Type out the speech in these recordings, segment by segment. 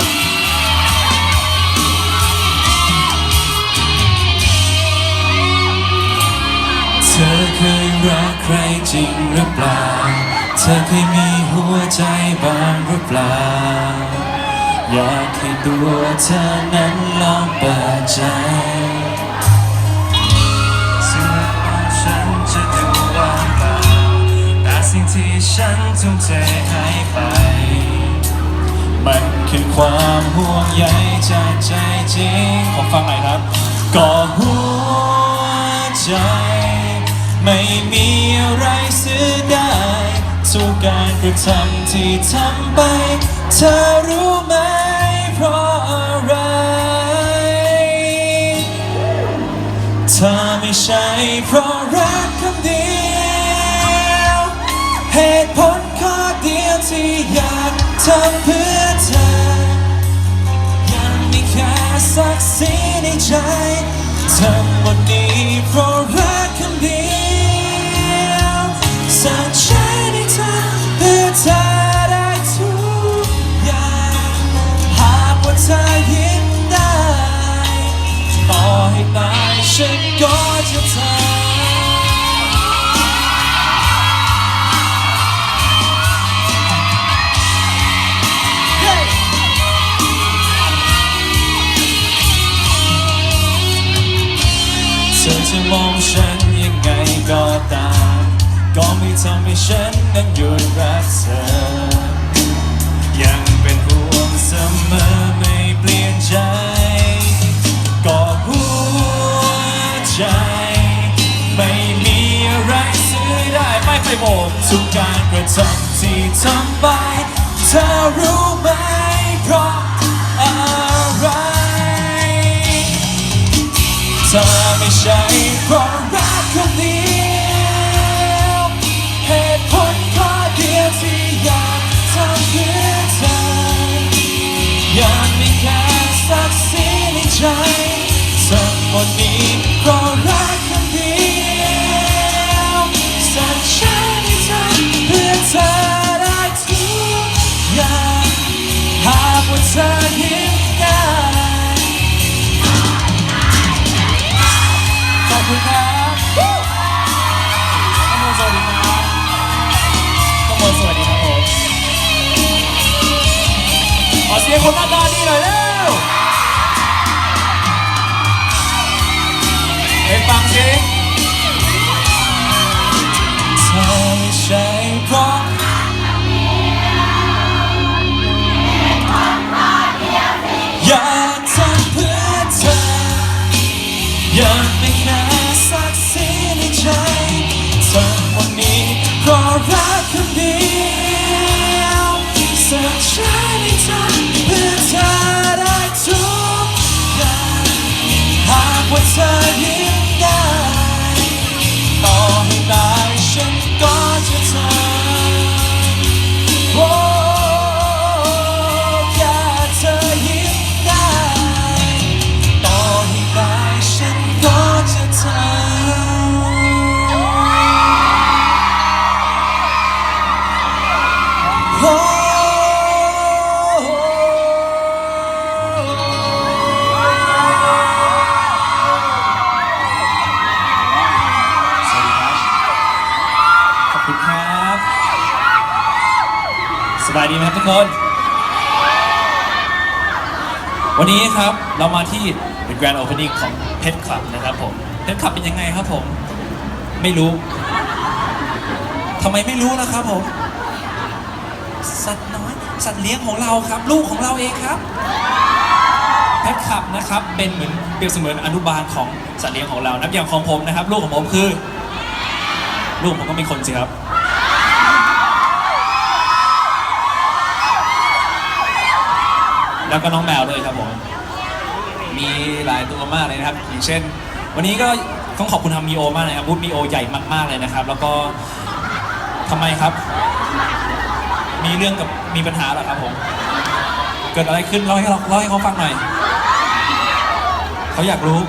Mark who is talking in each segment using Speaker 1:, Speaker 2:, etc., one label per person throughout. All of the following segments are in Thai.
Speaker 1: ับเธอเคยรักใครจริงหรือเปล่า เธอเคยมีหัวใจบางหรือเปล่า อยากให้ตัวเธอนั้นลองเปิดใจสิ่งขอฉันจะดูว่างเปล่าแต่สิ่งที่ฉันทุ่มเทให้ไป มัน คือความห่วงใยจากใจจริงขอฟังหน่อยครับ ก็หัวใจ ไม่มีอะไรซื้อได้ทุกการกระทำที่ทำไป เธอรู้ไหมเพราะอะไร เธอไม่ใช่เพราะรักคำเดียว เหตุผลข้อเดียวที่อยากทำเพื่อเธอ รักสีในใจทั้งหมดนี้เพราะรักคนเดียวสักใจในเธอเพื่อเธอได้ทุกอย่างหากว่าเธอยิ้มได้ต่อให้ตายฉันก็จะทำ ให้ฉันนั้นหยุดรักเธอ ยังเป็นห่วงเสมอไม่เปลี่ยนใจก็หัวใจ ไม่มีอะไรซื้อได้ไม่ไปโบกทุกการกระทำที่ทำไปเธอรู้ไหมเพราะอะไรเธอไม่ใช่เพราะ เพราะรักคนเดียวสักใจในเธอเพื่อเธอได้ทุกอย่างหากว่าเธอยิ้มได้ขอบคุณครับข้างบนสวัสดีครับข้างบนสวัสดีครับผมขอเสียงคนหน้าตาดีหน่อยเร็ว ไปฟังสิ ขอบคุณครับ สบายดีไหมครับทุกคน วันนี้ครับเรามาที่ The Grand Opening ของ Pet Club นะครับผม Pet Club เป็นยังไงครับผม ไม่รู้ ทำไมไม่รู้ล่ะครับผม สัตว์น้อย สัตว์เลี้ยงของเราครับ ลูกของเราเองครับ Pet Club นะครับเป็นเหมือนเปรียบเสมือนอนุบาลของสัตว์เลี้ยงของเรานะอย่างของผมนะครับ ลูกของผมคือ ลูกผมก็เป็นคนสิครับ แล้วก็น้องแมวด้วยครับผมมีหลายตัวมากเลยนะครับ อย่างเช่น วันนี้ก็ต้องขอบคุณทางมีโอมากเลยครับบูธมีโอใหญ่มากๆเลยนะครับ แล้วก็ทำไมครับ มีเรื่องกับมีปัญหาเหรอครับผม เกิดอะไรขึ้นเล่าให้เราเล่าให้เขาฟังหน่อยเขาอยากรู้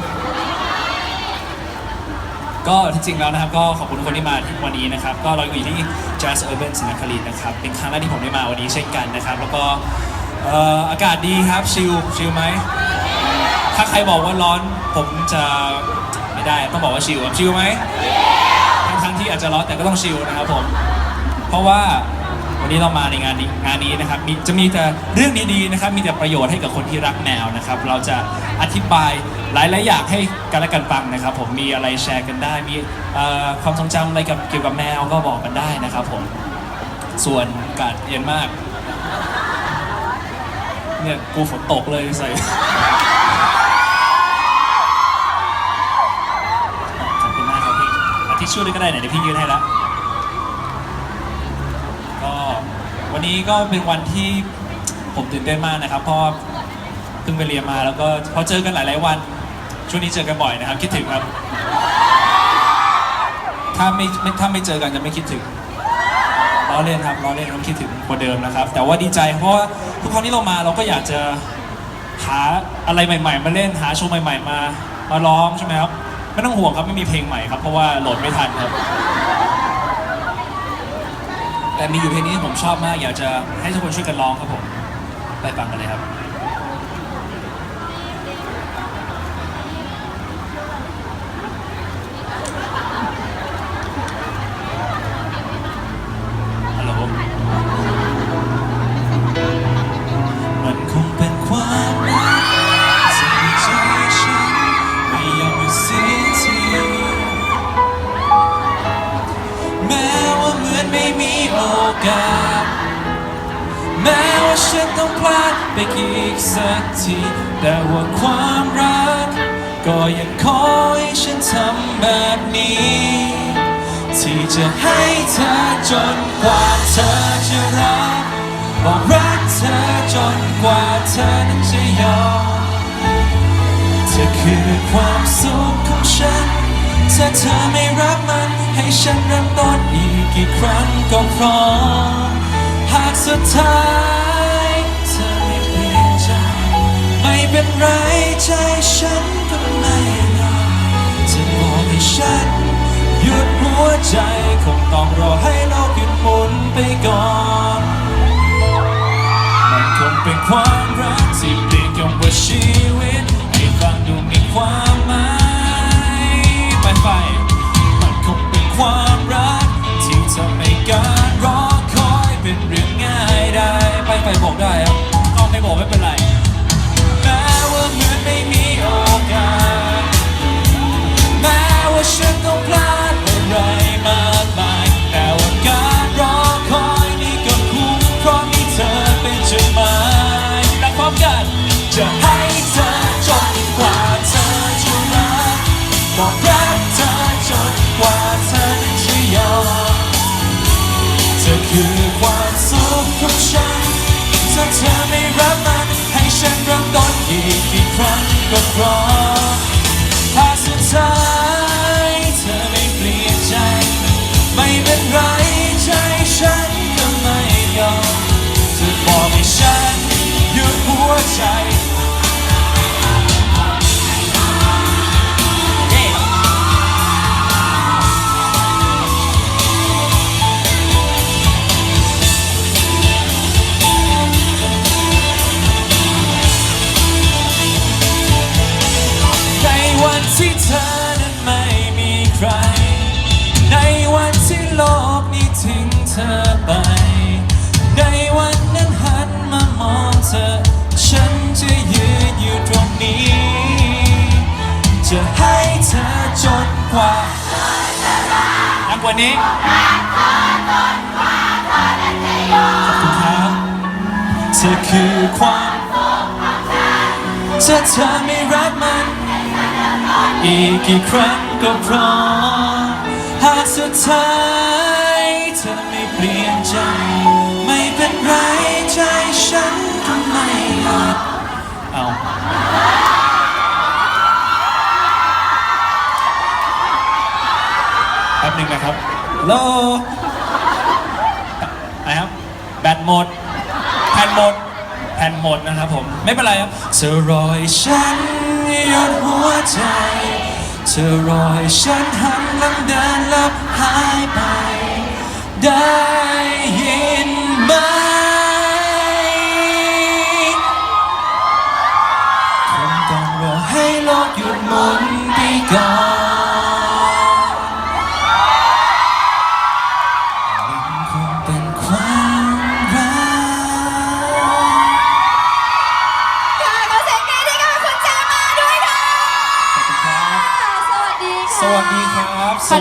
Speaker 1: ก็ที่จริงแล้วนะครับ ก็ขอบคุณทุกคนที่มาที่วันนี้นะครับ ก็เราอยู่ที่ Jazz Urban สินครินนะครับ เป็นครั้งแรกที่ผมได้มาวันนี้เช่นกันนะครับ แล้วก็อากาศดีครับชิลชิลไหม ถ้าใครบอกว่าร้อนผมจะไม่ได้ต้องบอกว่าชิลชิลไหมทั้งทั้ง
Speaker 2: ที่อาจจะร้อนแต่ก็ต้องชิลนะครับผม เพราะว่า วันนี้เรามาในงานนี้งานนี้นะครับมีจะมีแต่เรื่องดีๆนะครับ มีแต่ประโยชน์ให้กับคนที่รักแมวนะครับ เราจะอธิบายหลายๆอย่างให้กันและกันฟังนะครับ ผมมีอะไรแชร์กันได้ มีเอ่อความทรงจำอะไรกับเกี่ยวกับแมวก็บอกกันได้นะครับ ผมส่วนอากาศเย็นมากเนี่ยกูฝนตกเลยใส่ขอบคุณมากครับพี่อาทิชชู่ด้วยก็ได้ไหนเดี๋ยวพี่ยืนให้ละก็ วันนี้ก็เป็นวันที่ผมตื่นเต้นมากนะครับ เพราะเพิ่งไปเรียนมาแล้วก็พอเจอกันหลาย ๆ วัน ช่วงนี้เจอกันบ่อยนะครับ คิดถึงครับ ถ้าไม่ถ้าไม่เจอกันจะไม่คิดถึงล้อเล่นครับล้อเล่นต้องคิดถึงกว่าเดิมนะครับ แต่ว่าดีใจเพราะว่าทุกครั้งที่เรามาเราก็อยากจะหาอะไรใหม่ ๆ มาเล่นหาโชว์ใหม่ ๆ มามาร้องใช่ไหมครับไม่ต้องห่วงครับไม่มีเพลงใหม่ครับเพราะว่าโหลดไม่ทันครับ แต่มีอยู่เพลงนี้ที่ผมชอบมาก อยากจะให้ทุกคนช่วยกันร้องครับผม ไปฟังกันเลยครับ
Speaker 1: แม้ว่าฉันต้องพลาดไปอีกสักที แต่ว่าความรัก ก็ยังขอให้ฉันทำแบบนี้ ที่จะให้เธอจนกว่าเธอจะรักบอกรักเธอจนกว่าเธอนั้นจะยอมเธอคือความสุขของฉัน ถ้าเธอไม่รับมันให้ฉันเริ่มต้นอีกกี่ครั้งก็พร้อม หากสุดท้ายเธอไม่เปลี่ยนใจ ไม่เป็นไรใจฉันก็ไม่ยอมจะบอกให้ฉัน ได้ ไปไปบอกได้ครับก็ไม่บอกไม่เป็นไรแม้ว่าเหมือนไม่มีโอกาสแม้ว่าฉันต้องพลาดอะไรมา จะให้เธอจนกว่านักกว่านี้ขอคุณครับเธอคือความถ้าเธอไม่รักมัน อีกกี่ครั้งก็พร้อมหากสุดท้ายเธอไม่เปลี่ยนใจ ไม่เป็นไรใจฉันก็ไม่ยอมเอา นึ่งนะครับโลนะครับ แบตหมด แผ่นหมด แผ่นหมดนะครับผม ไม่เป็นไรครับเธอรอให้ฉันหยุดหัวใจ เธอรอให้ฉันหันหลังเดินล้วหายไป ได้ยินไหมคงต้องรอให้โลกหยุดหมุนไปก่อน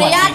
Speaker 1: นุญาต